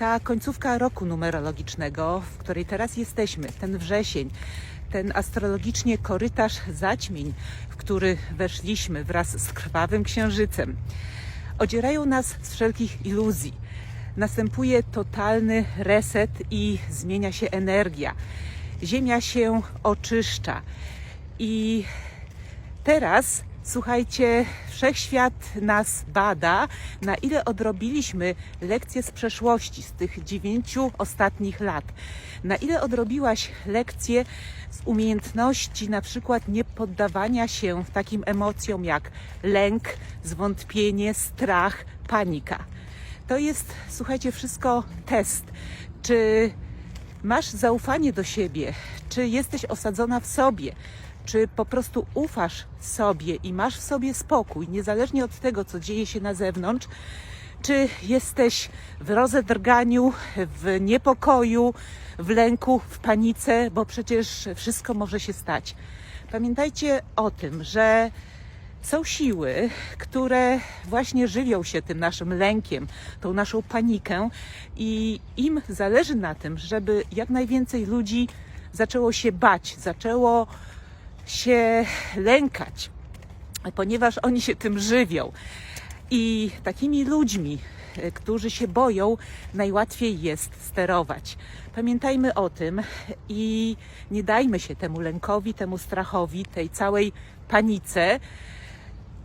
Ta końcówka roku numerologicznego, w której teraz jesteśmy, ten wrzesień, ten astrologicznie korytarz zaćmień, w który weszliśmy wraz z krwawym księżycem, odzierają nas z wszelkich iluzji. Następuje totalny reset i zmienia się energia. Ziemia się oczyszcza. I teraz, słuchajcie, wszechświat nas bada, na ile odrobiliśmy lekcje z przeszłości, z tych dziewięciu ostatnich lat. Na ile odrobiłaś lekcje z umiejętności na przykład nie poddawania się takim emocjom jak lęk, zwątpienie, strach, panika. To jest, słuchajcie, wszystko test. Czy masz zaufanie do siebie? Czy jesteś osadzona w sobie? Czy po prostu ufasz sobie i masz w sobie spokój, niezależnie od tego, co dzieje się na zewnątrz? Czy jesteś w rozedrganiu, w niepokoju, w lęku, w panice, bo przecież wszystko może się stać. Pamiętajcie o tym, że są siły, które właśnie żywią się tym naszym lękiem, tą naszą panikę i im zależy na tym, żeby jak najwięcej ludzi zaczęło się bać, zaczęło się lękać, ponieważ oni się tym żywią. I takimi ludźmi, e, którzy się boją, najłatwiej jest sterować. Pamiętajmy o tym i nie dajmy się temu lękowi, temu strachowi, tej całej panice.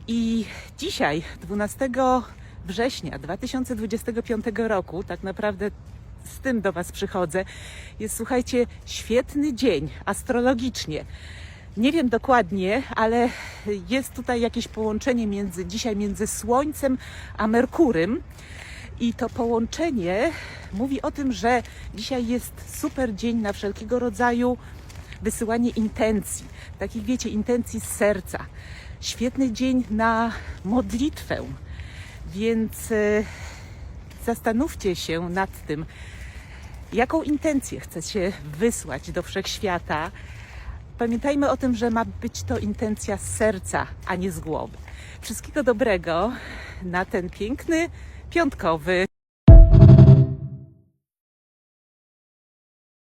I dzisiaj, 12 września 2025 roku, tak naprawdę z tym do Was przychodzę, jest słuchajcie, świetny dzień astrologicznie. Nie wiem dokładnie, ale jest tutaj jakieś połączenie między dzisiaj między Słońcem a Merkurym. I to połączenie mówi o tym, że dzisiaj jest super dzień na wszelkiego rodzaju wysyłanie intencji. Takich wiecie, intencji z serca. Świetny dzień na modlitwę. Więc e, zastanówcie się nad tym, jaką intencję chcecie wysłać do wszechświata. Pamiętajmy o tym, że ma być to intencja z serca, a nie z głowy. Wszystkiego dobrego na ten piękny piątkowy